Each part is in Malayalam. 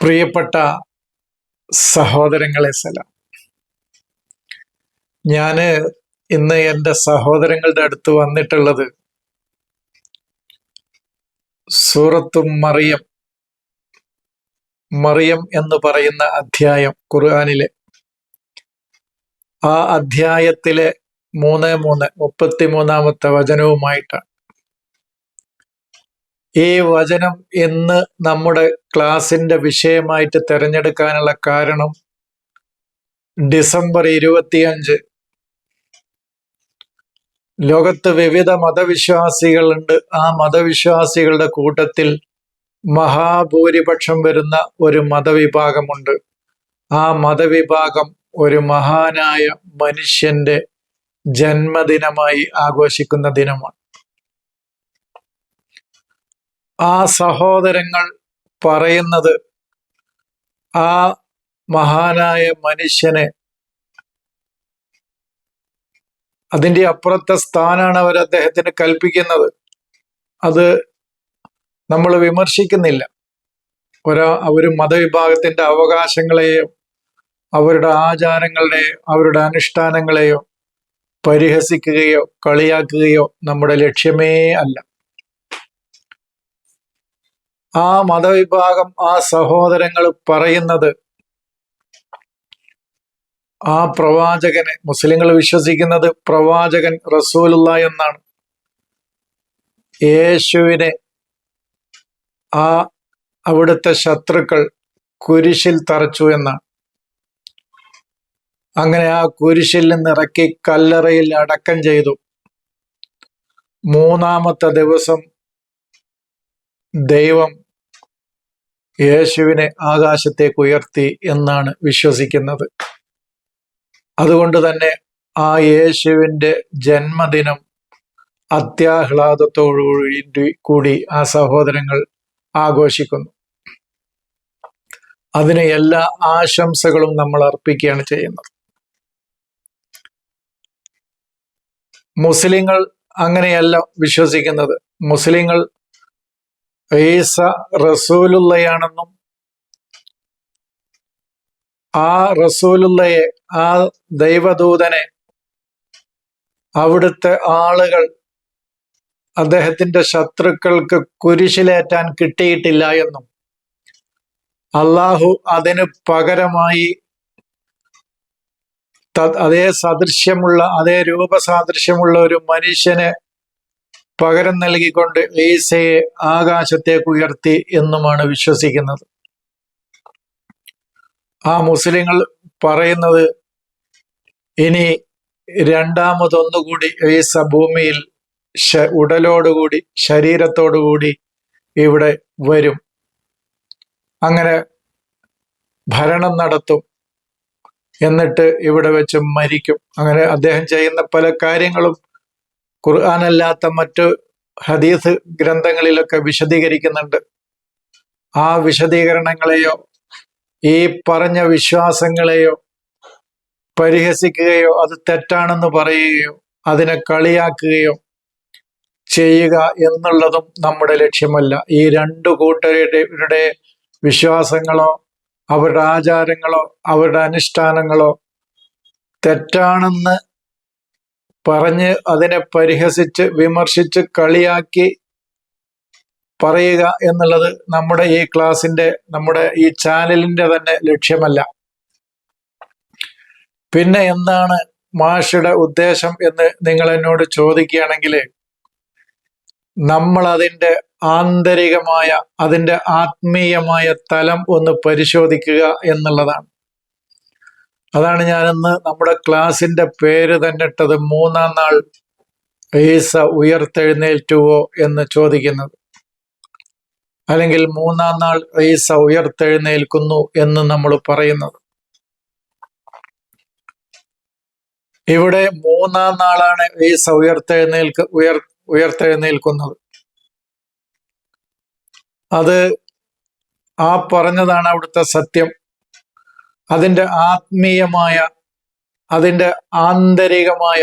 പ്രിയപ്പെട്ട സഹോദരങ്ങളെ സലാം. ഞാൻ ഇന്ന് എന്റെ സഹോദരങ്ങളുടെ അടുത്ത് വന്നിട്ടുള്ളത് സൂറത്തും മറിയം മറിയം എന്ന് പറയുന്ന അധ്യായം ഖുർആാനിലെ. ആ അധ്യായത്തിലെ മൂന്ന് മൂന്ന് മുപ്പത്തിമൂന്നാമത്തെ വചനവുമായിട്ടാണ്. ഈ വചനം ഇന്ന് നമ്മുടെ ക്ലാസിന്റെ വിഷയമായിട്ട് തിരഞ്ഞെടുക്കാനുള്ള കാരണം ഡിസംബർ ഇരുപത്തിയഞ്ച്. ലോകത്ത് വിവിധ മതവിശ്വാസികളുണ്ട്. ആ മതവിശ്വാസികളുടെ കൂട്ടത്തിൽ മഹാഭൂരിപക്ഷം വരുന്ന ഒരു മതവിഭാഗമുണ്ട്. ആ മതവിഭാഗം ഒരു മഹാനായ മനുഷ്യന്റെ ജന്മദിനമായി ആഘോഷിക്കുന്ന ദിനമാണ്. ആ സഹോദരങ്ങൾ പറയുന്നത് ആ മഹാനായ മനുഷ്യനെ അതിന്റെ അപ്പുറത്തെ സ്ഥാനാണ് അവർ അദ്ദേഹത്തിന് കൽപ്പിക്കുന്നത്. അത് നമ്മൾ വിമർശിക്കുന്നില്ല. ഒരാ ഒരു മതവിഭാഗത്തിന്റെ അവകാശങ്ങളെയോ അവരുടെ ആചാരങ്ങളുടെയോ അവരുടെ അനുഷ്ഠാനങ്ങളെയോ പരിഹസിക്കുകയോ കളിയാക്കുകയോ നമ്മുടെ ലക്ഷ്യമേ അല്ല. ആ മതവിഭാഗം ആ സഹോദരങ്ങൾ പറയുന്നത് ആ പ്രവാചകനെ മുസ്ലിങ്ങൾ വിശ്വസിക്കുന്നത് പ്രവാചകൻ റസൂലുള്ള എന്നാണ്. യേശുവിനെ ആ അവിടുത്തെ ശത്രുക്കൾ കുരിശിൽ തറച്ചു എന്നാണ്. അങ്ങനെ ആ കുരിശിൽ നിന്ന് ഇറക്കി കല്ലറയിൽ അടക്കം ചെയ്തു. മൂന്നാമത്തെ ദിവസം ദൈവം യേശുവിനെ ആകാശത്തേക്ക് ഉയർത്തി എന്നാണ് വിശ്വസിക്കുന്നത്. അതുകൊണ്ട് തന്നെ ആ യേശുവിന്റെ ജന്മദിനം അത്യാഹ്ലാദത്തോടു കൂടി ആ സഹോദരങ്ങൾ ആഘോഷിക്കുന്നു. അതിന് എല്ലാ ആശംസകളും നമ്മൾ അർപ്പിക്കുകയാണ് ചെയ്യുന്നത്. മുസ്ലിങ്ങൾ അങ്ങനെയല്ല വിശ്വസിക്കുന്നത്. മുസ്ലിങ്ങൾ ഈസ റസൂലുള്ളയാണെന്നും ആ റസൂലുള്ളയെ ആ ദൈവദൂതനെ അവിടുത്തെ ആളുകൾ അദ്ദേഹത്തിന്റെ ശത്രുക്കൾക്ക് കുരിശിലേറ്റാൻ കിട്ടിയിട്ടില്ല എന്നും അള്ളാഹു അതിന് പകരമായി അതേ സദൃശ്യമുള്ള അതേ രൂപസാദൃശ്യമുള്ള ഒരു മനുഷ്യനെ പകരം നൽകിക്കൊണ്ട് ഈസയെ ആകാശത്തേക്ക് ഉയർത്തി എന്നുമാണ് വിശ്വസിക്കുന്നത്. ആ മുസ്ലിങ്ങൾ പറയുന്നത് ഇനി രണ്ടാമതൊന്നുകൂടി ഈസ ഭൂമിയിൽ ഉടലോടുകൂടി ശരീരത്തോടുകൂടി ഇവിടെ വരും. അങ്ങനെ ഭരണം നടത്തും. എന്നിട്ട് ഇവിടെ വെച്ച് മരിക്കും. അങ്ങനെ അദ്ദേഹം ചെയ്യുന്ന പല കാര്യങ്ങളും ഖുർആാനല്ലാത്ത മറ്റു ഹദീസ് ഗ്രന്ഥങ്ങളിലൊക്കെ വിശദീകരിക്കുന്നുണ്ട്. ആ വിശദീകരണങ്ങളെയോ ഈ പറഞ്ഞ വിശ്വാസങ്ങളെയോ പരിഹസിക്കുകയോ അത് തെറ്റാണെന്ന് പറയുകയോ അതിനെ കളിയാക്കുകയോ ചെയ്യുക എന്നുള്ളതും നമ്മുടെ ലക്ഷ്യമല്ല. ഈ രണ്ടു കൂട്ടരുടെ വിശ്വാസങ്ങളോ അവരുടെ ആചാരങ്ങളോ അവരുടെ അനുഷ്ഠാനങ്ങളോ തെറ്റാണെന്ന് പറഞ്ഞ് അതിനെ പരിഹസിച്ച് വിമർശിച്ച് കളിയാക്കി പറയുക എന്നുള്ളത് നമ്മുടെ ഈ ക്ലാസിന്റെ നമ്മുടെ ഈ ചാനലിന്റെ തന്നെ ലക്ഷ്യമല്ല. പിന്നെ എന്താണ് മാഷയുടെ ഉദ്ദേശം എന്ന് നിങ്ങൾ എന്നോട് ചോദിക്കുകയാണെങ്കിൽ നമ്മൾ അതിന്റെ ആന്തരികമായ അതിന്റെ ആത്മീയമായ തലം ഒന്ന് പരിശോധിക്കുക എന്നുള്ളതാണ്. അതാണ് ഞാനിന്ന് നമ്മുടെ ക്ലാസിന്റെ പേര് തന്നെ ഇട്ടത് മൂന്നാം നാൾ ഈസ ഉയർത്തെഴുന്നേൽറ്റുവോ എന്ന് ചോദിക്കുന്നത്. അല്ലെങ്കിൽ മൂന്നാം നാൾ ഈസ ഉയർത്തെഴുന്നേൽക്കുന്നു എന്ന് നമ്മൾ പറയുന്നത്. ഇവിടെ മൂന്നാം നാളാണ് ഈസ ഉയർത്തെഴുന്നേൽക്ക് ഉയർ ഉയർത്തെഴുന്നേൽക്കുന്നത്. അത് ആ പറഞ്ഞതാണ് അവിടുത്തെ സത്യം. അതിന്റെ ആത്മീയമായ അതിന്റെ ആന്തരികമായ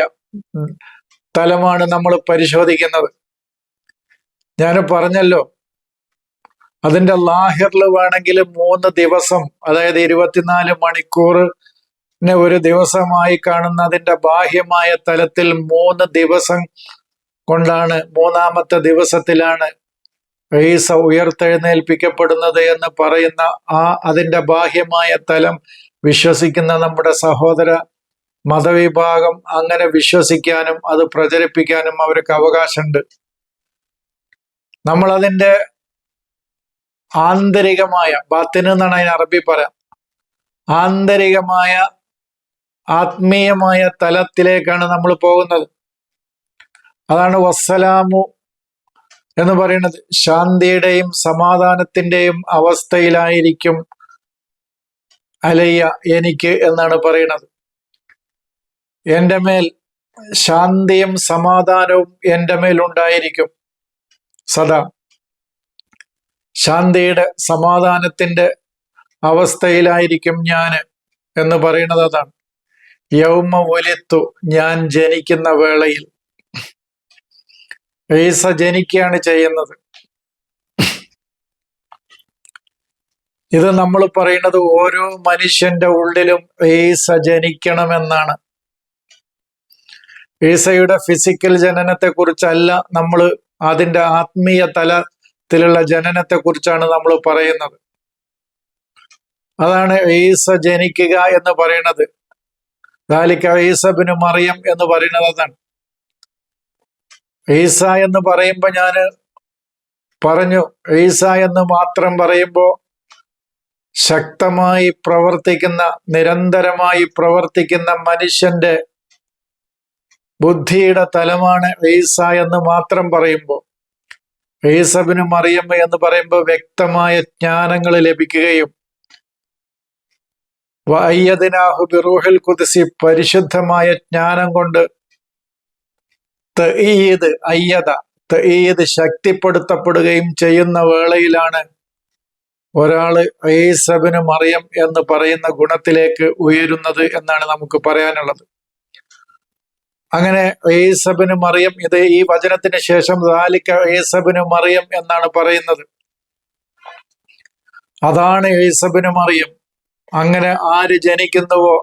തലമാണ് നമ്മൾ പരിശോധിക്കുന്നത്. ഞാൻ പറഞ്ഞല്ലോ അതിന്റെ ലാഹിറിൽ വേണമെങ്കിൽ മൂന്ന് ദിവസം അതായത് ഇരുപത്തിനാല് മണിക്കൂറിനെ ഒരു ദിവസമായി കാണുന്ന അതിന്റെ ബാഹ്യമായ തലത്തിൽ മൂന്ന് ദിവസം കൊണ്ടാണ് മൂന്നാമത്തെ ദിവസത്തിലാണ് ഈസ ഉയർത്തെഴുന്നേൽപ്പിക്കപ്പെടുന്നത് എന്ന് പറയുന്ന ആ അതിന്റെ ബാഹ്യമായ തലം വിശ്വസിക്കുന്ന നമ്മുടെ സഹോദര മതവിഭാഗം അങ്ങനെ വിശ്വസിക്കാനും അത് പ്രചരിപ്പിക്കാനും അവർക്ക് അവകാശമുണ്ട്. നമ്മൾ അതിന്റെ ആന്തരികമായ ബാത്തിന് എന്നാണ് അതിന് അറബി പറയാം ആന്തരികമായ ആത്മീയമായ തലത്തിലേക്കാണ് നമ്മൾ പോകുന്നത്. അതാണ് വസ്സലാമു എന്ന് പറയുന്നത് ശാന്തിയുടെയും സമാധാനത്തിന്റെയും അവസ്ഥയിലായിരിക്കും അലയ്യ എനിക്ക് എന്നാണ് പറയുന്നത്. എന്റെ മേൽ ശാന്തിയും സമാധാനവും എന്റെ മേൽ ഉണ്ടായിരിക്കും സദാ. ശാന്തിയുടെ സമാധാനത്തിന്റെ അവസ്ഥയിലായിരിക്കും ഞാൻ എന്ന് പറയുന്നത് അതാണ്. യൗമ ഒലിത്തു ഞാൻ ജനിക്കുന്ന വേളയിൽ ഈസ ജനിക്കുകയാണ് ചെയ്യുന്നത്. ഇത് നമ്മൾ പറയുന്നത് ഓരോ മനുഷ്യന്റെ ഉള്ളിലും ഈസ ജനിക്കണമെന്നാണ്. ഏസയുടെ ഫിസിക്കൽ ജനനത്തെ കുറിച്ചല്ല നമ്മൾ അതിന്റെ ആത്മീയ തലത്തിലുള്ള ജനനത്തെ കുറിച്ചാണ് നമ്മൾ പറയുന്നത്. അതാണ് ഏസ ജനിക്കുക എന്ന് പറയുന്നത്. ദാലിക്ക ഈസബിന് മറിയം എന്ന് പറയുന്നത് അതാണ്. ഈസ എന്ന് പറയുമ്പോൾ ഞാൻ പറഞ്ഞു ഈസ എന്ന് മാത്രം പറയുമ്പോൾ ശക്തമായി പ്രവർത്തിക്കുന്ന നിരന്തരമായി പ്രവർത്തിക്കുന്ന മനുഷ്യന്റെ ബുദ്ധിയുടെ തലമാണ് ഈസ എന്ന് മാത്രം പറയുമ്പോൾ ഈസബിന് മറിയമ്മ എന്ന് പറയുമ്പോൾ വ്യക്തമായ ജ്ഞാനങ്ങൾ ലഭിക്കുകയും വയ്യദിനാഹു ബിറൂഹിൽ കുതിസി പരിശുദ്ധമായ ജ്ഞാനം കൊണ്ട് തഈദ് അയ്യത തെയ്യത് ശക്തിപ്പെടുത്തപ്പെടുകയും ചെയ്യുന്ന വേളയിലാണ് ഒരാൾ ഈസബിന് മറിയം എന്ന് പറയുന്ന ഗുണത്തിലേക്ക് ഉയരുന്നത് എന്നാണ് നമുക്ക് പറയാനുള്ളത്. അങ്ങനെ ഏസബിന് മറിയം ഇത് ഈ വചനത്തിന് ശേഷം ദാലിക്ക ഏസബിന് മറിയം എന്നാണ് പറയുന്നത്. അതാണ് ഏസബിന് മറിയം. അങ്ങനെ ആര് ജനിക്കുന്നുവോ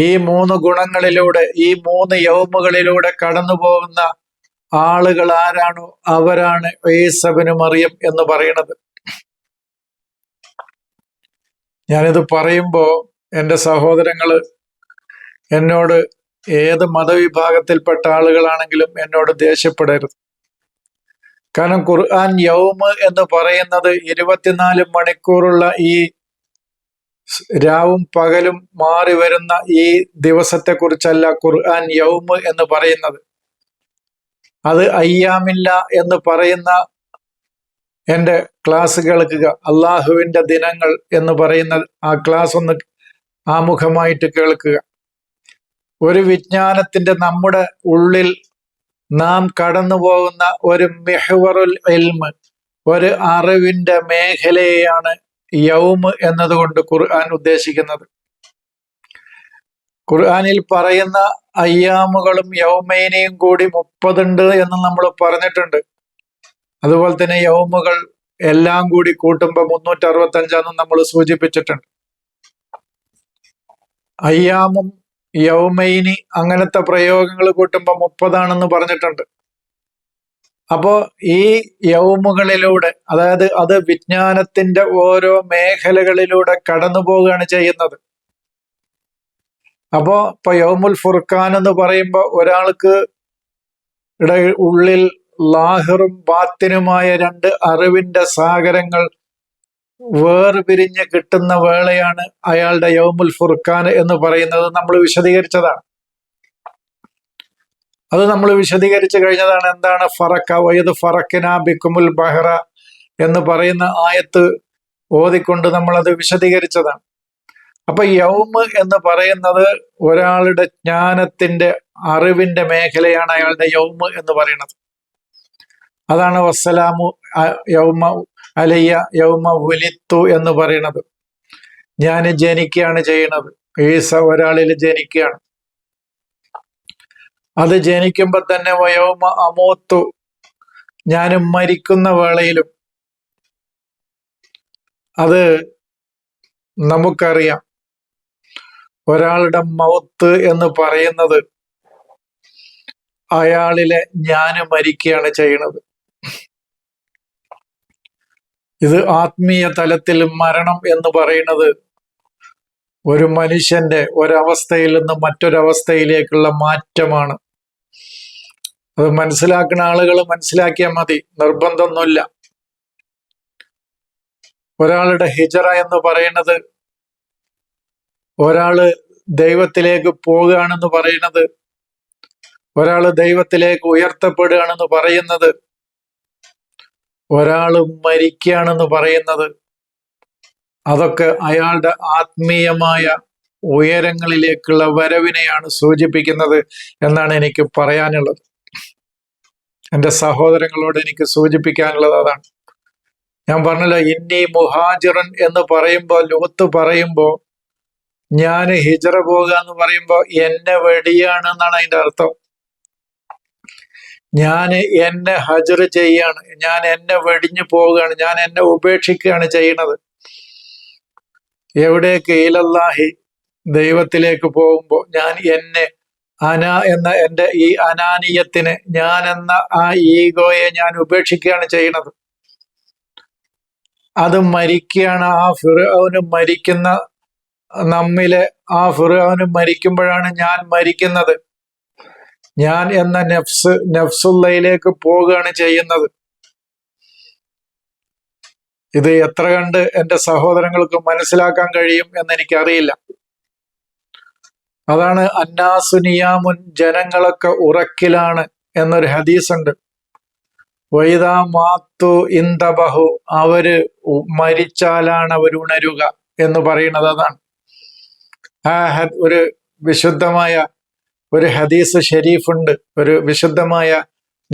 ഈ മൂന്ന് ഗുണങ്ങളിലൂടെ ഈ മൂന്ന് യൗമുകളിലൂടെ കടന്നു പോകുന്ന ആളുകൾ ആരാണോ അവരാണ് ഏസബിന് മറിയം എന്ന് പറയുന്നത്. ഞാനിത് പറയുമ്പോ എന്റെ സഹോദരങ്ങൾ എന്നോട് ഏത് മതവിഭാഗത്തിൽപ്പെട്ട ആളുകളാണെങ്കിലും എന്നോട് ദേഷ്യപ്പെടരുത്. കാരണം ഖുർആൻ യൗമ് എന്ന് പറയുന്നത് ഇരുപത്തിനാല് മണിക്കൂറുള്ള ഈ രാവും പകലും മാറി വരുന്ന ഈ ദിവസത്തെ കുറിച്ചല്ല ഖുർആൻ യൗമ് എന്ന് പറയുന്നത്. അത് അയ്യാമില്ല എന്ന് പറയുന്ന എന്റെ ക്ലാസ് കേൾക്കുക അള്ളാഹുവിന്റെ ദിനങ്ങൾ എന്ന് പറയുന്ന ആ ക്ലാസ് ഒന്ന് ആമുഖമായിട്ട് കേൾക്കുക. ഒരു വിജ്ഞാനത്തിന്റെ നമ്മുടെ ഉള്ളിൽ നാം കടന്നു പോകുന്ന ഒരു മെഹ്വറുൽ എൽമ് ഒരു അറിവിന്റെ മേഖലയെയാണ് യൗമ് എന്നതുകൊണ്ട് ഖുർആൻ ഉദ്ദേശിക്കുന്നത്. ഖുർആനിൽ പറയുന്ന അയ്യാമുകളും യൗമേനയും കൂടി മുപ്പതുണ്ട് എന്ന് നമ്മൾ പറഞ്ഞിട്ടുണ്ട്. അതുപോലെ തന്നെ യൗമുകൾ എല്ലാം കൂടി കൂട്ടുമ്പോൾ മുന്നൂറ്റി അറുപത്തി അഞ്ചാന്നും നമ്മൾ സൂചിപ്പിച്ചിട്ടുണ്ട്. അയ്യാമും യൗമൈനി അങ്ങനത്തെ പ്രയോഗങ്ങൾ കൂട്ടുമ്പോൾ മുപ്പതാണെന്ന് പറഞ്ഞിട്ടുണ്ട്. അപ്പോ ഈ യൗമുകളിലൂടെ അതായത് അത് വിജ്ഞാനത്തിന്റെ ഓരോ മേഖലകളിലൂടെ കടന്നു പോവുകയാണ് ചെയ്യുന്നത്. അപ്പോ ഇപ്പൊ യൗമുൽ ഫുർഖാൻ എന്ന് പറയുമ്പോൾ ഒരാൾക്ക് ഇട ഉള്ളിൽ ലാഹിറും ബാത്തിനുമായ രണ്ട് അറിവിന്റെ സാഗരങ്ങൾ വേർപിരിഞ്ഞ് കിട്ടുന്ന വേളയാണ് അയാളുടെ യൗമുൽ ഫുർഖാൻ എന്ന് പറയുന്നത്. നമ്മൾ വിശദീകരിച്ചതാണ്. അത് നമ്മൾ വിശദീകരിച്ചു കഴിഞ്ഞതാണ് എന്താണ് ഫറക്ക വയത് ഫറക്കിന ബിക്കുമുൽ ബഹ്റ എന്ന് പറയുന്ന ആയത്ത് ഓതിക്കൊണ്ട് നമ്മൾ അത് വിശദീകരിച്ചതാണ്. അപ്പൊ യൗമ് എന്ന് പറയുന്നത് ഒരാളുടെ ജ്ഞാനത്തിന്റെ അറിവിന്റെ മേഖലയാണ് അയാളുടെ യൗമ് എന്ന് പറയുന്നത്. അതാണ് വസ്സലാമു യൗമ അലയ്യ യൗമ വലിത്തു എന്ന് പറയുന്നത്. ഞാൻ ജനിക്കുകയാണ് ചെയ്യുന്നത്. ഈസ ഒരാളിൽ ജനിക്കുകയാണ്. അത് ജനിക്കുമ്പോൾ തന്നെ വയോമ അമോത്തു. ഞാനും മരിക്കുന്ന വേളയിലും അത് നമുക്കറിയാം. ഒരാളുടെ മൗത്ത് എന്ന് പറയുന്നത് അയാളിലെ ഞാൻ മരിക്കുകയാണ് ചെയ്യുന്നത്. ഇത് ആത്മീയ തലത്തിൽ മരണം എന്ന് പറയുന്നത് ഒരു മനുഷ്യന്റെ ഒരവസ്ഥയിൽ നിന്ന് മറ്റൊരവസ്ഥയിലേക്കുള്ള മാറ്റമാണ്. അത് മനസ്സിലാക്കുന്ന ആളുകൾ മനസ്സിലാക്കിയാൽ മതി. നിർബന്ധമൊന്നുമില്ല. ഒരാളുടെ ഹിജറ എന്ന് പറയുന്നത് ഒരാൾ ദൈവത്തിലേക്ക് പോകുകയാണെന്ന് പറയുന്നത് ഒരാൾ ദൈവത്തിലേക്ക് ഉയർത്തപ്പെടുകയാണെന്ന് പറയുന്നത് ഒരാൾ മരിക്കുകയാണെന്ന് പറയുന്നത് അതൊക്കെ അയാളുടെ ആത്മീയമായ ഉയരങ്ങളിലേക്കുള്ള വരവിനെയാണ് സൂചിപ്പിക്കുന്നത് എന്നാണ് എനിക്ക് പറയാനുള്ളത്. എന്റെ സഹോദരങ്ങളോട് എനിക്ക് സൂചിപ്പിക്കാനുള്ളത് അതാണ്. ഞാൻ പറഞ്ഞല്ലോ ഇന്നി മുഹാജിറൻ എന്ന് പറയുമ്പോൾ ലോത്ത് പറയുമ്പോൾ ഞാൻ ഹിജറ പോകുക എന്ന് പറയുമ്പോൾ എന്നെ വെടിയാണ് എന്നാണ് അതിന്റെ അർത്ഥം. ഞാൻ എന്നെ ഹജർ ചെയ്യാണ് ഞാൻ എന്നെ വെടിഞ്ഞു പോവുകയാണ് ഞാൻ എന്നെ ഉപേക്ഷിക്കുകയാണ് ചെയ്യുന്നത്. എവിടേക്ക്? ഇലല്ലാഹി ദൈവത്തിലേക്ക് പോകുമ്പോൾ ഞാൻ എന്നെ അന എന്ന എന്റെ ഈ അനാനീയത്തിന് ഞാൻ എന്ന ആ ഈഗോയെ ഞാൻ ഉപേക്ഷിക്കുകയാണ് ചെയ്യുന്നത്. അത് മരിക്കുകയാണ്. ആ ഫിറോന് മരിക്കുന്ന നമ്മിലെ ആ ഫിറോന് മരിക്കുമ്പോഴാണ് ഞാൻ മരിക്കുന്നത്. ഞാൻ എന്ന നെഫ്സ് നെഫ്സുള്ളയിലേക്ക് പോവുകയാണ് ചെയ്യുന്നത്. ഇത് എത്ര കണ്ട് എന്റെ സഹോദരങ്ങൾക്ക് മനസ്സിലാക്കാൻ കഴിയും എന്ന് എനിക്കറിയില്ല. അതാണ് അന്നാസുനിയാമുൻ ജനങ്ങളൊക്കെ ഉറക്കിലാണ് എന്നൊരു ഹദീസുണ്ട്. വൈദാ മാത്തു ഇന്ദബഹു അവർ മരിച്ചാലാണ് അവർ ഉണരുക എന്ന് പറയുന്നത് അതാണ്. ആ ഒരു വിശുദ്ധമായ ഒരു ഹദീസ് ഷെരീഫുണ്ട് ഒരു വിശുദ്ധമായ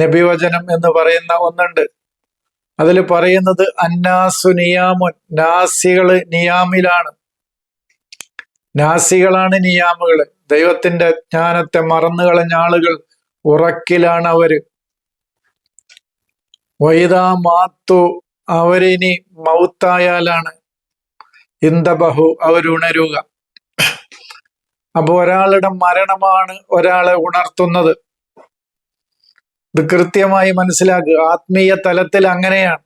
നബിവചനം എന്ന് പറയുന്ന ഒന്നുണ്ട്. അതിൽ പറയുന്നത് അന്നാസു നിയാമുൻ നാസികൾ നിയാമിലാണ്. നാസികളാണ് നിയാമുകൾ ദൈവത്തിന്റെ ജ്ഞാനത്തെ മറന്നു കളഞ്ഞ ആളുകൾ ഉറക്കിലാണ് അവർ. വൈതാ മാത്തു അവരിനി മൗത്തായാലാണ്. ഇന്ദബഹു അവരുണരുക. അപ്പൊ ഒരാളുടെ മരണമാണ് ഒരാളെ ഉണർത്തുന്നത്. ഇത് കൃത്യമായി മനസ്സിലാക്കുക. ആത്മീയ തലത്തിൽ അങ്ങനെയാണ്.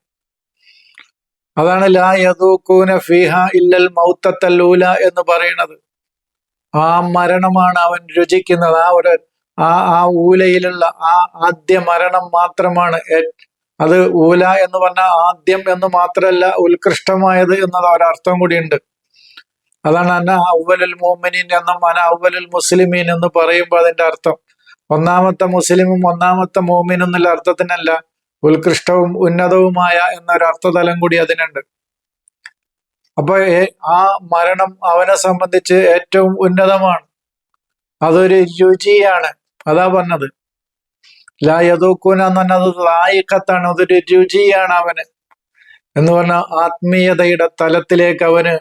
അതാണ് ലാ യദൂക്കൂന ഫിഹ ഇല്ലൽ മൗത്തല്ലൂല എന്ന് പറയുന്നത്. ആ മരണമാണ് അവൻ രുചിക്കുന്നത്. ആ ഒരു ആ ആ ഊലയിലുള്ള ആ ആദ്യ മരണം മാത്രമാണ്. അത് ഊല എന്ന് പറഞ്ഞാൽ ആദ്യം എന്ന് മാത്രമല്ല ഉത്കൃഷ്ടമായത് എന്നത് ഒരർത്ഥം കൂടിയുണ്ട്. അതാണ് അന്ന ഔവലുൽ മോമിനീൻ എന്നും അന ഔവലുൽ മുസ്ലിമീൻ എന്ന് പറയുമ്പോൾ അതിന്റെ അർത്ഥം. ഒന്നാമത്തെ മുസ്ലിമും ഒന്നാമത്തെ മോമിൻ എന്നുള്ള അർത്ഥത്തിനല്ല ഉത്കൃഷ്ടവും ഉന്നതവുമായ എന്നൊരർത്ഥതലം കൂടി അതിനുണ്ട്. അപ്പൊ ആ മരണം അവനെ സംബന്ധിച്ച് ഏറ്റവും ഉന്നതമാണ്. അതൊരു രുചിയാണ്. അതാ പറഞ്ഞത്. ലാ യദൂക്കൂന എന്ന് പറഞ്ഞത് ലായിക്കത്താണ് അതൊരു രുചിയാണ് അവന്. എന്ന് പറഞ്ഞ ആത്മീയതയുടെ തലത്തിലേക്ക് അവന്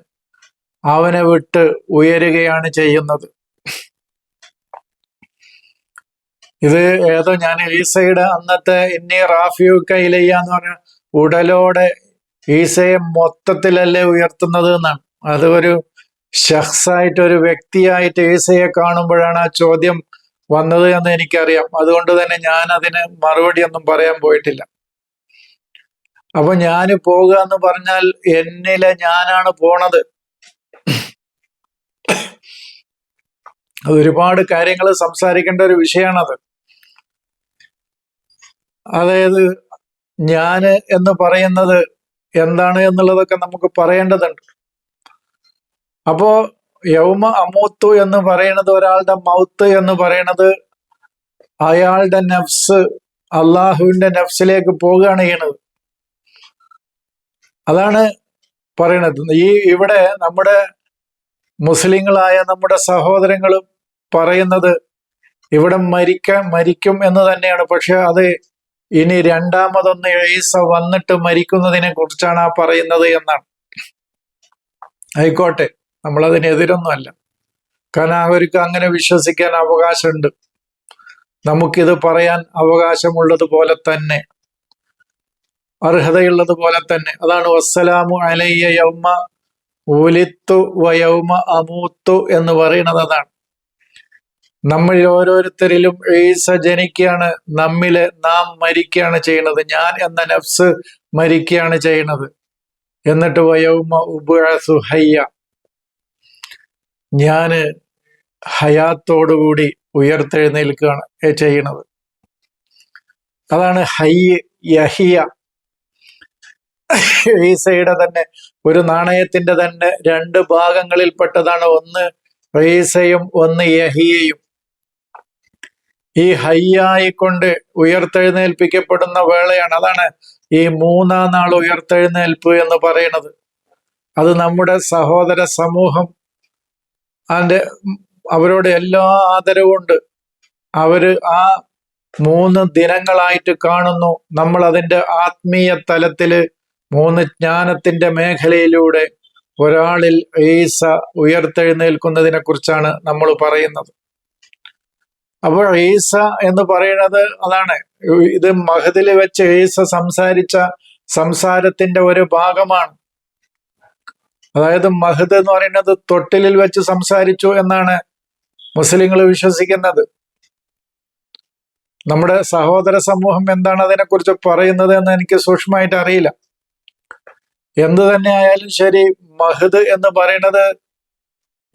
അവനെ വിട്ട് ഉയരുകയാണ് ചെയ്യുന്നത്. ഇത് ഏതോ ഞാൻ ഈസയുടെ അന്നത്തെ ഇന്നി റാഫിയു കൈലയ്യ എന്ന് പറഞ്ഞ ഉടലോടെ ഈസയെ മൊത്തത്തിലല്ലേ ഉയർത്തുന്നത് എന്നാണ് അത് ഒരു ഷഹ്സായിട്ട് ഒരു വ്യക്തിയായിട്ട് ഈസയെ കാണുമ്പോഴാണ് ആ ചോദ്യം വന്നത് എന്ന് എനിക്കറിയാം. അതുകൊണ്ട് തന്നെ ഞാൻ അതിന് മറുപടി ഒന്നും പറയാൻ പോയിട്ടില്ല. അപ്പൊ ഞാൻ പോകുക എന്ന് പറഞ്ഞാൽ എന്നിലെ ഞാനാണ് പോണത്. അത് ഒരുപാട് കാര്യങ്ങൾ സംസാരിക്കേണ്ട ഒരു വിഷയമാണത് അതായത് ഞാൻ എന്ന് പറയുന്നത് എന്താണ് എന്നുള്ളതൊക്കെ നമുക്ക് പറയേണ്ടതുണ്ട്. അപ്പോ യൗമ അമൂത്തു എന്ന് പറയുന്നത് ഒരാളുടെ മൗത്ത് എന്ന് പറയുന്നത് അയാളുടെ നഫ്സ് അള്ളാഹുവിന്റെ നഫ്സിലേക്ക് പോവുകയാണ് ചെയ്യണത് അതാണ് പറയണത്. ഈ ഇവിടെ നമ്മുടെ മുസ്ലിങ്ങളായ നമ്മുടെ സഹോദരങ്ങൾ പറയുന്നത് ഇവിടെ മരിക്ക മരിക്കും എന്ന് തന്നെയാണ്. പക്ഷെ അത് ഇനി രണ്ടാമതൊന്ന് ഈസ വന്നിട്ട് മരിക്കുന്നതിനെ കുറിച്ചാണ് ആ പറയുന്നത് എന്നാണ്. ആയിക്കോട്ടെ നമ്മളതിനെതിരൊന്നുമല്ല കാരണം അവർക്ക് അങ്ങനെ വിശ്വസിക്കാൻ അവകാശമുണ്ട്. നമുക്കിത് പറയാൻ അവകാശമുള്ളത് പോലെ തന്നെ അർഹതയുള്ളതുപോലെ തന്നെ. അതാണ് വസ്സലാമു അലയ്യ യൗമ ഉലിത്തു വയൗമ അമൂത്തു എന്ന് പറയുന്നത് അതാണ്. നമ്മളിൽ ഓരോരുത്തരിലും ഈസ ജനിക്കുകയാണ് നമ്മിൽ നാം മരിക്കുകയാണ് ചെയ്യുന്നത്. ഞാൻ എന്ന നഫ്സ് മരിക്കുകയാണ് ചെയ്യുന്നത്. എന്നിട്ട് വയവുമ ഉബുഅസു ഹയ്യ. ഞാൻ ഹയാത്തോടുകൂടി ഉയർത്തെഴുന്നേൽക്കുകയാണ് ചെയ്യണത് അതാണ് ഹയ്യ യഹിയ. ഈസയുടെ തന്നെ ഒരു നാണയത്തിന്റെ തന്നെ രണ്ട് ഭാഗങ്ങളിൽപ്പെട്ടതാണ് ഒന്ന് ഈസയും ഒന്ന് യഹിയയും. ഈ ഹയ്യായിക്കൊണ്ട് ഉയർത്തെഴുന്നേൽപ്പിക്കപ്പെടുന്ന വേളയാണ്. അതാണ് ഈ മൂന്നാം നാൾ ഉയർത്തെഴുന്നേൽപ്പ് എന്ന് പറയുന്നത്. അത് നമ്മുടെ സഹോദര സമൂഹം അതിന്റെ അവരോട് എല്ലാ ആദരവും ഉണ്ട്. അവർ ആ മൂന്ന് ദിനങ്ങളായിട്ട് കാണുന്നു. നമ്മൾ അതിന്റെ ആത്മീയ തലത്തിൽ മൂന്ന് ജ്ഞാനത്തിന്റെ മേഖലയിലൂടെ ഒരാളിൽ ഈസ ഉയർത്തെഴുന്നേൽക്കുന്നതിനെ കുറിച്ചാണ് നമ്മൾ പറയുന്നത്. അപ്പോൾ ഈസ എന്ന് പറയുന്നത് അതാണ്. ഇത് മഹദിൽ വെച്ച് ഈസ സംസാരിച്ച സംസാരത്തിന്റെ ഒരു ഭാഗമാണ്. അതായത് മഹദ് എന്ന് പറയുന്നത് തൊട്ടിലിൽ വെച്ച് സംസാരിച്ചു എന്നാണ് മുസ്ലിങ്ങൾ വിശ്വസിക്കുന്നത്. നമ്മുടെ സഹോദര സമൂഹം എന്താണ് അതിനെക്കുറിച്ച് പറയുന്നത് എന്ന് എനിക്ക് സൂക്ഷ്മമായിട്ട് അറിയില്ല. എന്തു തന്നെ ആയാലും ശരി മഹദ് എന്ന് പറയുന്നത്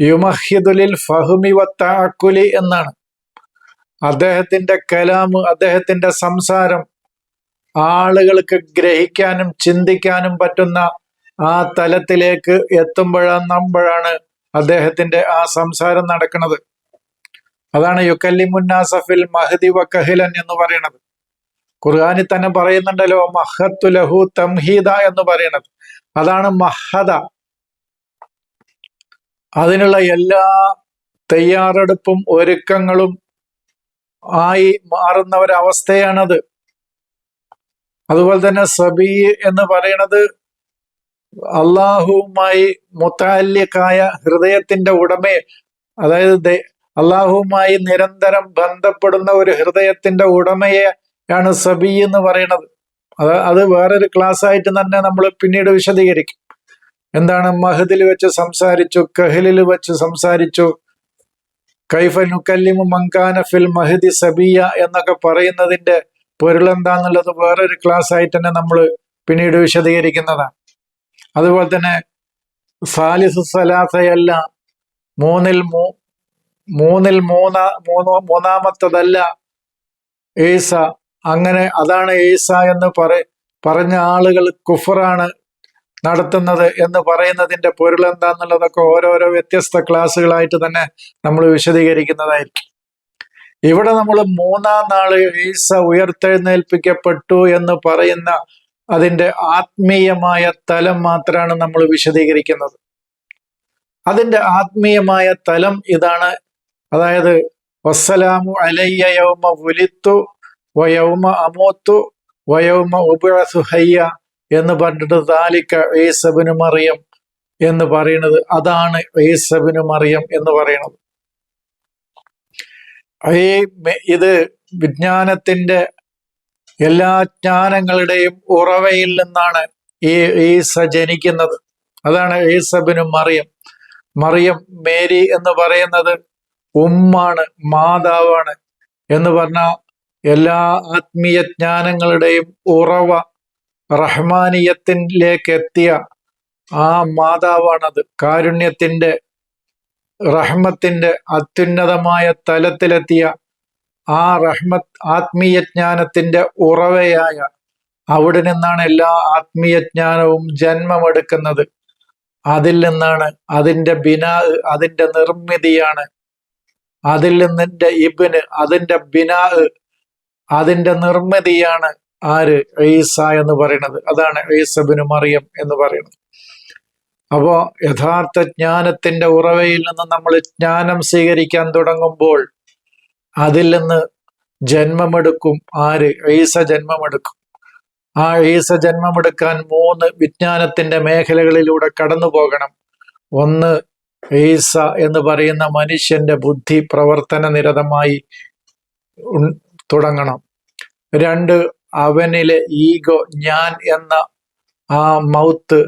യുമഹിദുലിൽ ഫഹുമി വത്താക്കുലി എന്നാണ്. അദ്ദേഹത്തിന്റെ കലാമ് അദ്ദേഹത്തിന്റെ സംസാരം ആളുകൾക്ക് ഗ്രഹിക്കാനും ചിന്തിക്കാനും പറ്റുന്ന ആ തലത്തിലേക്ക് എത്തുമ്പോഴാണ് അദ്ദേഹത്തിന്റെ ആ സംസാരം നടക്കുന്നത്. അതാണ് യുക്കല്ലിമുന്നാസഫിൽ മഹദി വക്കഹിലൻ എന്ന് പറയുന്നത്. ഖുർആാനിൽ തന്നെ പറയുന്നുണ്ടല്ലോ മഹത്തു ലഹു തംഹീദ എന്ന് പറയുന്നത്. അതാണ് മഹദ. അതിനുള്ള എല്ലാ തയ്യാറെടുപ്പും ഒരുക്കങ്ങളും ആയി മാറുന്ന ഒരവസ്ഥയാണത് അതുപോലെ തന്നെ സബി എന്ന് പറയുന്നത് അള്ളാഹുവുമായി മുത്താല്യക്കായ ഹൃദയത്തിന്റെ ഉടമയെ അതായത് അള്ളാഹുവുമായി നിരന്തരം ബന്ധപ്പെടുന്ന ഒരു ഹൃദയത്തിന്റെ ഉടമയെ ആണ് സബി എന്ന് പറയുന്നത്. അത് അത് വേറൊരു ക്ലാസ് ആയിട്ട് തന്നെ നമ്മൾ പിന്നീട് വിശദീകരിക്കും. എന്താണ് മഹദിൽ വെച്ച് സംസാരിച്ചു കഹലിൽ വെച്ച് സംസാരിച്ചു കൈഫ നുക്കല്ലിമു മങ്കാന ഫിൽ മഹദി സബിയ എന്നൊക്കെ പറയുന്നതിന്റെ പൊരുളെന്താന്നുള്ളത് വേറൊരു ക്ലാസ് ആയിട്ട് തന്നെ നമ്മൾ പിന്നീട് വിശദീകരിക്കുന്നതാണ്. അതുപോലെ തന്നെ സാലിസു സലാസയല്ല മൂന്നിൽ മൂ മൂന്നിൽ മൂന്ന മൂന്ന് മൂന്നാമത്തതല്ല ഏസ അങ്ങനെ അതാണ് ഏസ എന്ന് പറ പറഞ്ഞ ആളുകൾ കുഫറാണ് നടത്തുന്നത് എന്ന് പറയുന്നതിന്റെ പൊരുൾ എന്താന്നുള്ളതൊക്കെ ഓരോരോ വ്യത്യസ്ത ക്ലാസ്സുകളായിട്ട് തന്നെ നമ്മൾ വിശദീകരിക്കുന്നതായിരിക്കും. ഇവിടെ നമ്മൾ മൂന്നാം നാൾ ഈസ ഉയർത്തെഴുന്നേൽപ്പിക്കപ്പെട്ടു എന്ന് പറയുന്ന അതിന്റെ ആത്മീയമായ തലം മാത്രമാണ് നമ്മൾ വിശദീകരിക്കുന്നത്. അതിന്റെ ആത്മീയമായ തലം ഇതാണ്. അതായത് വസ്സലാമു അലയ്യ യൗമ ഉലിത്തു വയൗമ അമോത്തു വയൗമ ഉപഴസുഹയ്യ എന്ന് പറഞ്ഞിട്ട് താലിക്ക ഏസബിന് മറിയം എന്ന് പറയുന്നത്. അതാണ് ഏസബിന് മറിയം എന്ന് പറയുന്നത്. ഈ ഇത് വിജ്ഞാനത്തിന്റെ എല്ലാ ജ്ഞാനങ്ങളുടെയും ഉറവയിൽ നിന്നാണ് ഈ ഈസ ജനിക്കുന്നത്. അതാണ് ഈസബിന് മറിയം. മറിയം മേരി എന്ന് പറയുന്നത് ഉമ്മാണ് മാതാവാണ് എന്ന് പറഞ്ഞ എല്ലാ ആത്മീയ ജ്ഞാനങ്ങളുടെയും ഉറവ റഹ്മാനിയത്തിലേക്ക് എത്തിയ ആ മാതാവാണത്. കാരുണ്യത്തിന്റെ റഹ്മത്തിന്റെ അത്യുന്നതമായ തലത്തിലെത്തിയ ആ റഹ്മത്ത് ആത്മീയ ജ്ഞാനത്തിന്റെ ഉറവയായ അവിടെ നിന്നാണ് എല്ലാ ആത്മീയ ജ്ഞാനവും ജന്മമെടുക്കുന്നത്. അതിൽ നിന്നാണ് അതിന്റെ ബിനാ അതിന്റെ നിർമ്മിതിയാണ്. അതിൽ നിന്നിന്റെ ഇബിന് അതിന്റെ ബിനാ അതിന്റെ നിർമ്മിതിയാണ് ആര്? ഈസ എന്ന് പറയുന്നത്. അതാണ് ഈസബിന് മറിയം എന്ന് പറയുന്നത്. അപ്പോ യഥാർത്ഥ ജ്ഞാനത്തിന്റെ ഉറവയിൽ നിന്ന് നമ്മൾ ജ്ഞാനം സ്വീകരിക്കാൻ തുടങ്ങുമ്പോൾ അതിൽ നിന്ന് ജന്മമെടുക്കും ആര്? ഈസ ജന്മമെടുക്കും. ആ ഈസ ജന്മമെടുക്കാൻ മൂന്ന് വിജ്ഞാനത്തിന്റെ മേഖലകളിലൂടെ കടന്നു പോകണം. ഒന്ന് ഈസ എന്ന് പറയുന്ന മനുഷ്യന്റെ ബുദ്ധി പ്രവർത്തന നിരതമായി തുടങ്ങണം. രണ്ട് അവനിലെ ഈഗോ ഞാൻ എന്ന ആ മൗത്ത്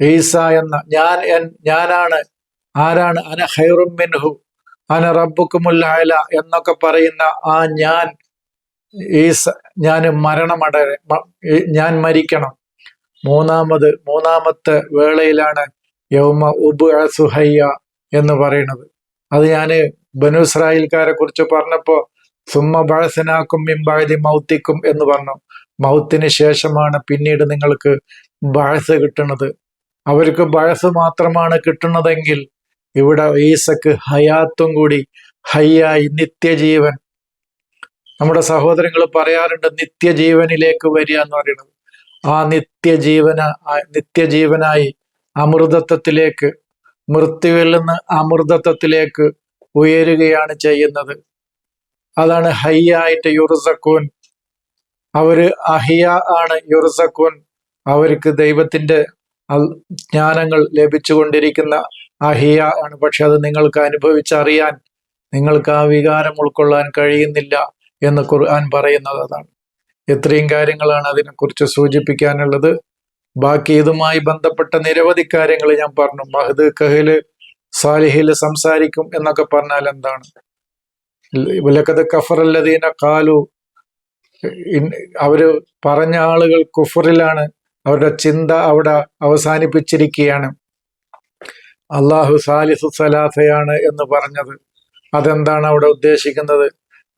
ഈസ എന്ന ഞാൻ എൻ ഞാനാണ് ആരാണ്? അന ഹൈറും മിൻഹു അന റബ്ബുക്കുമുല്ലായ എന്നൊക്കെ പറയുന്ന ആ ഞാൻ ഈസ ഞാൻ മരണമട ഞാൻ മരിക്കണം. മൂന്നാമത് മൂന്നാമത്തെ വേളയിലാണ് യൗമ ഉബ് സുഹയ്യ എന്ന് പറയുന്നത്. അത് ഞാൻ ബനുസ്രായിൽക്കാരെ കുറിച്ച് പറഞ്ഞപ്പോ സുമ്മ ബഴസനാക്കും മിമ്പായതി മൗത്തിക്കും എന്ന് പറഞ്ഞു. മൗത്തിന് ശേഷമാണ് പിന്നീട് നിങ്ങൾക്ക് ബഴസ് കിട്ടുന്നത്. അവർക്ക് ബഴസ് മാത്രമാണ് കിട്ടുന്നതെങ്കിൽ ഇവിടെ ഈസക്ക് ഹയാത്തും കൂടി ഹയ്യായി നിത്യജീവൻ. നമ്മുടെ സഹോദരങ്ങൾ പറയാറുണ്ട് നിത്യജീവനിലേക്ക് വരിക എന്ന് പറയുന്നത്. ആ നിത്യജീവന നിത്യജീവനായി അമൃതത്വത്തിലേക്ക് മൃത്യുവിൽ നിന്ന് അമൃതത്വത്തിലേക്ക് ഉയരുകയാണ് ചെയ്യുന്നത്. അതാണ് ഹയ്യായിട്ട് യുറുസക്കൂൻ അവർ അഹിയ ആണ് യുറുസക്കൂൻ അവർക്ക് ദൈവത്തിന്റെ ജ്ഞാനങ്ങൾ ലഭിച്ചുകൊണ്ടിരിക്കുന്ന അഹിയ ആണ്. പക്ഷെ അത് നിങ്ങൾക്ക് അനുഭവിച്ചറിയാൻ നിങ്ങൾക്ക് ആ വികാരം ഉൾക്കൊള്ളാൻ കഴിയുന്നില്ല എന്ന് ഖുർആൻ പറയുന്നത് അതാണ്. ഇത്രയും കാര്യങ്ങളാണ് അതിനെക്കുറിച്ച് സൂചിപ്പിക്കാനുള്ളത്. ബാക്കി ഇതുമായി ബന്ധപ്പെട്ട നിരവധി കാര്യങ്ങൾ ഞാൻ പറഞ്ഞു. മഹദ് കഹിൽ സാലിഹിൽ സംസാരിക്കും എന്നൊക്കെ പറഞ്ഞാൽ എന്താണ്? ലക്കത് കഫറല്ലദീന കാലു അവർ പറഞ്ഞ ആളുകൾ കുഫറിലാണ്. അവരുടെ ചിന്ത അവിടെ അവസാനിപ്പിച്ചിരിക്കുകയാണ്. അള്ളാഹു സാലിസു സലാസയാണ് എന്ന് പറഞ്ഞത്. അതെന്താണ് അവിടെ ഉദ്ദേശിക്കുന്നത്?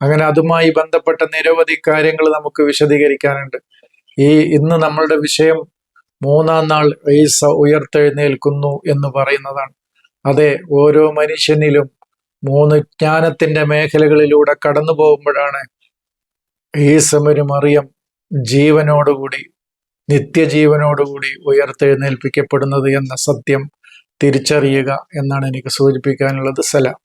അങ്ങനെ അതുമായി ബന്ധപ്പെട്ട നിരവധി കാര്യങ്ങൾ നമുക്ക് വിശദീകരിക്കാനുണ്ട്. ഈ ഇന്ന് നമ്മളുടെ വിഷയം മൂന്നാം നാൾ ഈസ ഉയർത്തെഴുന്നേൽക്കുന്നു എന്ന് പറയുന്നതാണ്. അതെ ഓരോ മനുഷ്യനിലും മൂന്ന് ജ്ഞാനത്തിന്റെ മേഖലകളിലൂടെ കടന്നു പോകുമ്പോഴാണ് ഈസമരും അറിയം ജീവനോടുകൂടി നിത്യജീവനോടുകൂടി ഉയർത്തെഴുന്നേൽപ്പിക്കപ്പെടുന്നത് എന്ന സത്യം തിരിച്ചറിയുക എന്നാണ് എനിക്ക് സൂചിപ്പിക്കാനുള്ളത്. സലാം.